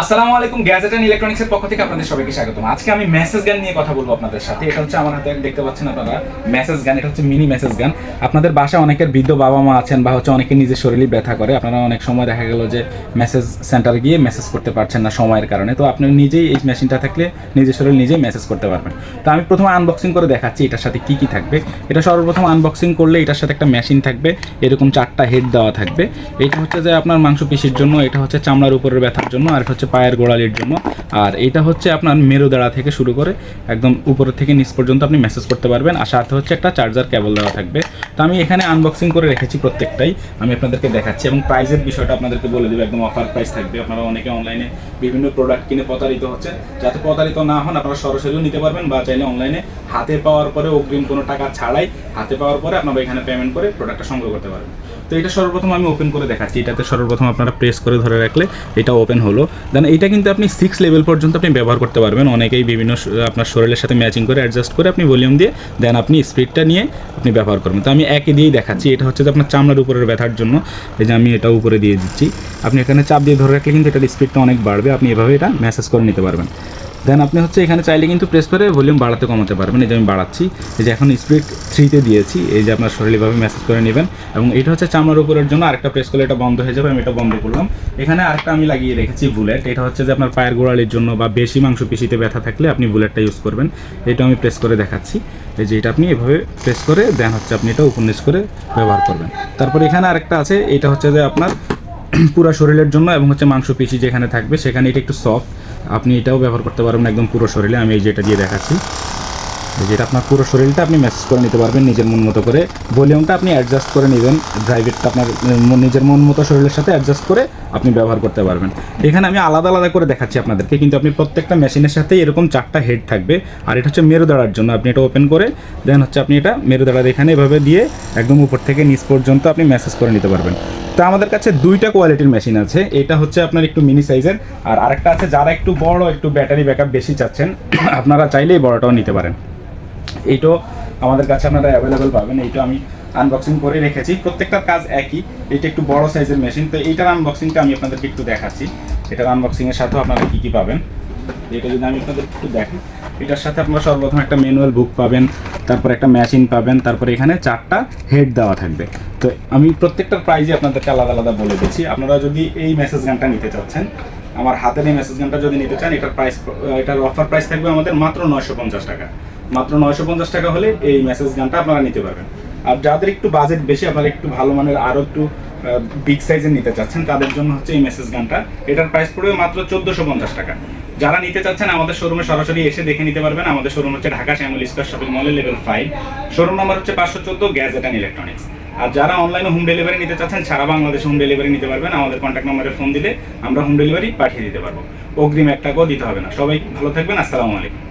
আসসালামু আলাইকুম gadget and ইলেকট্রনিক্সের পক্ষ থেকে আপনাদের সবাইকে আজকে আমি মেসেজ গান নিয়ে কথা বলব আপনাদের সাথে। এটা হচ্ছে আমার হাতে, দেখতে পাচ্ছেন আপনারা মেসেজ গান এটা হচ্ছে মিনি মেসেজ গান আপনাদের বাসায় অনেকের বৃদ্ধ বাবা মা আছেন বা হচ্ছে অনেকে নিজের ব্যথা করে। আপনারা অনেক সময় দেখা গেল যে মেসেজ গিয়ে মেসেজ করতে পারছেন না সময়ের কারণে। তো আপনি নিজেই এই মেশিনটা থাকলে নিজের শরীর নিজেই মেসেজ করতে পারবেন। তো আমি প্রথমে আনবক্সিং করে দেখাচ্ছি এটার সাথে কি কি থাকবে। এটা সর্বপ্রথম আনবক্সিং করলে এটার সাথে একটা মেশিন থাকবে। এরকম চারটা হেড দেওয়া থাকবে। এটা হচ্ছে যে আপনার মাংস পেশির জন্য, এটা হচ্ছে চামড়ার উপরের ব্যথার জন্য। আর এটা হচ্ছে পায়ের গোড়ালির জন্য। আর এটা হচ্ছে আপনার মেরুদাঁড়া থেকে শুরু করে একদম উপরের থেকে নিচ পর্যন্ত আপনি মেসেজ করতে পারবেন। আর সাথে হচ্ছে একটা চার্জার কেবল দেওয়া থাকবে। তো আমি এখানে আনবক্সিং করে রেখেছি প্রত্যেকটাই। আমি আপনাদেরকে দেখাচ্ছি এবং প্রাইসের বিষয়টা আপনাদেরকে বলে দেবো। একদম অফার প্রাইস থাকবে। আপনারা অনেকে অনলাইনে বিভিন্ন প্রোডাক্ট কিনে প্রতারিত হচ্ছে। যাতে প্রতারিত না হন, আপনারা সরাসরিও নিতে পারবেন বা চাইলে অনলাইনে হাতে পাওয়ার পরে অগ্রিম কোনো টাকা ছাড়াই হাতে পাওয়ার পরে আপনারা এখানে পেমেন্ট করে প্রোডাক্টটা সংগ্রহ করতে পারবেন। তো এটা সর্বপ্রথম আমি ওপেন করে দেখাচ্ছি। এটাতে সর্বপ্রথম আপনারা প্রেস করে ধরে রাখলে এটা ওপেন হলো। দেন এটা কিন্তু আপনি সিক্স লেভেল পর্যন্ত আপনি ব্যবহার করতে পারবেন। অনেকেই বিভিন্ন আপনার শরীরের সাথে ম্যাচিং করে অ্যাডজাস্ট করে আপনি ভলিউম দিয়ে দেন আপনি স্পিডটা নিয়ে আপনি ব্যবহার করবেন। তো আমি একই দিয়েই দেখাচ্ছি। এটা হচ্ছে যে আপনার চামড়ার উপরের ব্যথার জন্য। এই যে আমি এটা উপরে দিয়ে দিচ্ছি। আপনি এখানে চাপ দিয়ে ধরে রাখলে কিন্তু এটার স্পিডটা অনেক বাড়বে। আপনি এভাবে এটা ম্যাসেজ করে নিতে পারবেন। দেন আপনি হচ্ছে এখানে চাইলে কিন্তু প্রেস করে ভলিউম বাড়াতে কমাতে পারবেন। এই যে আমি বাড়াচ্ছি, এই যে এখন স্পিড থ্রিতে দিয়েছি, এই যে আপনার শরীরভাবে মেসেজ করে নেবেন এবং এটা হচ্ছে চামড়ার উপরের জন্য আরেকটা প্রেস করলে এটা বন্ধ হয়ে যাবে, আমি এটা বন্ধ করলাম। এখানে আরেকটা আমি লাগিয়ে রেখেছি বুলেট এটা হচ্ছে যে আপনার পায়ের গোড়ালির জন্য বা বেশি মাংস পেশিতে ব্যথা থাকলে আপনি বুলেটটা ইউজ করবেন। এটা আমি প্রেস করে দেখাচ্ছি। এই যে এটা আপনি এভাবে প্রেস করে দেন হচ্ছে আপনি এটা উপন্যাস করে ব্যবহার করবেন। তারপর এখানে আরেকটা আছে, এটা হচ্ছে যে আপনার পুরো শরীরের জন্য এবং হচ্ছে মাংস পেশি যেখানে থাকবে, সেখানে এটা একটু সফট আপনি এটাও ব্যবহার করতে পারবেন একদম পুরো শরীরে, আমি এই যেটা দিয়ে দেখাচ্ছি। যেটা আপনার পুরো শরীরটা আপনি ম্যাসেজ করে নিতে পারবেন নিজের মন মতো করে। ভলিউমটা আপনি অ্যাডজাস্ট করে নেবেন ড্রাইভেরটা আপনার নিজের মন মতো শরীরের সাথে অ্যাডজাস্ট করে আপনি ব্যবহার করতে পারবেন। এখানে আমি আলাদা আলাদা করে দেখাচ্ছি আপনাদেরকে, কিন্তু আপনি প্রত্যেকটা মেশিনের সাথে এরকম চারটা হেড থাকবে। আর এটা হচ্ছে মেরুদাঁড়ার জন্য, আপনি এটা ওপেন করে দেন হচ্ছে আপনি এটা মেরুদাঁড়ার এখানে এভাবে দিয়ে একদম উপর থেকে নিচ পর্যন্ত আপনি মেসেজ করে নিতে পারবেন। তো আমাদের কাছে দুইটা কোয়ালিটির মেশিন আছে। এটা হচ্ছে আপনার একটু মিনি সাইজের আর আরেকটা আছে যারা একটু বড়, একটু ব্যাটারি ব্যাকআপ বেশি চাচ্ছেন, আপনারা চাইলেই বড়টাও নিতে পারেন। এইটাও আমাদের কাছে আপনারা অ্যাভেলেবেল পাবেন। এইটা আমি আনবক্সিং করে রেখেছি। প্রত্যেকটার কাজ একই। এটা একটু বড় সাইজের মেশিন তো এইটার আনবক্সিংটা আমি আপনাদেরকে একটু দেখাচ্ছি। এটার আনবক্সিংয়ের সাথেও আপনারা কী কী পাবেন? এটা যদি আমি আপনাদের একটু দেখি এটার সাথে আপনারা সর্বপ্রথম একটা ম্যানুয়াল বুক পাবেন, তারপর একটা মেশিন পাবেন, তারপর এখানে চারটা হেড দেওয়া থাকবে। তো আমি প্রত্যেকটার প্রাইজে আপনাদেরকে আলাদা আলাদা বলে দিচ্ছি। আপনারা যদি এই মেসেজ গানটা নিতে চাচ্ছেন, আমার হাতের এই মেসেজ গানটা যদি নিতে চান, এটার প্রাইস এটার অফার প্রাইস থাকবে আমাদের মাত্র নয়শো পঞ্চাশ টাকা। মাত্র নয়শো পঞ্চাশ টাকা হলে এই মেসেজ গানটা আপনারা নিতে পারবেন। আর যাদের একটু বাজেট বেশি, আপনারা একটু ভালো মানের আরও একটু বিগ সাইজের নিতে চাচ্ছেন, তাদের জন্য হচ্ছে এই মেসেজ গানটা। এটার প্রাইস পড়বে মাত্র চোদ্দোশো পঞ্চাশ টাকা। যারা নিতে চাচ্ছেন, আমাদের শোরুমে সরাসরি এসে দেখে নিতে পারবেন। আমাদের শোরুম হচ্ছে ঢাকা শ্যামল স্কোয়ার শপিং মলের লেভেল ফাইভ শোরুম নাম্বার হচ্ছে পাঁচশো চোদ্দ গ্যাজেট অ্যান্ড ইলেকট্রনিক্স আর যারা অনলাইনে হোম ডেলিভারি নিতে চাচ্ছেন, সারা বাংলাদেশে হোম ডেলিভারি নিতে পারবেন। আমাদের কন্ট্যাক্ট নম্বরে ফোন দিলে আমরা হোম ডেলিভারি পাঠিয়ে দিতে পারব। অগ্রিম এক টাকাও দিতে হবে না। সবাই ভালো থাকবেন। আসসালামু আলাইকুম।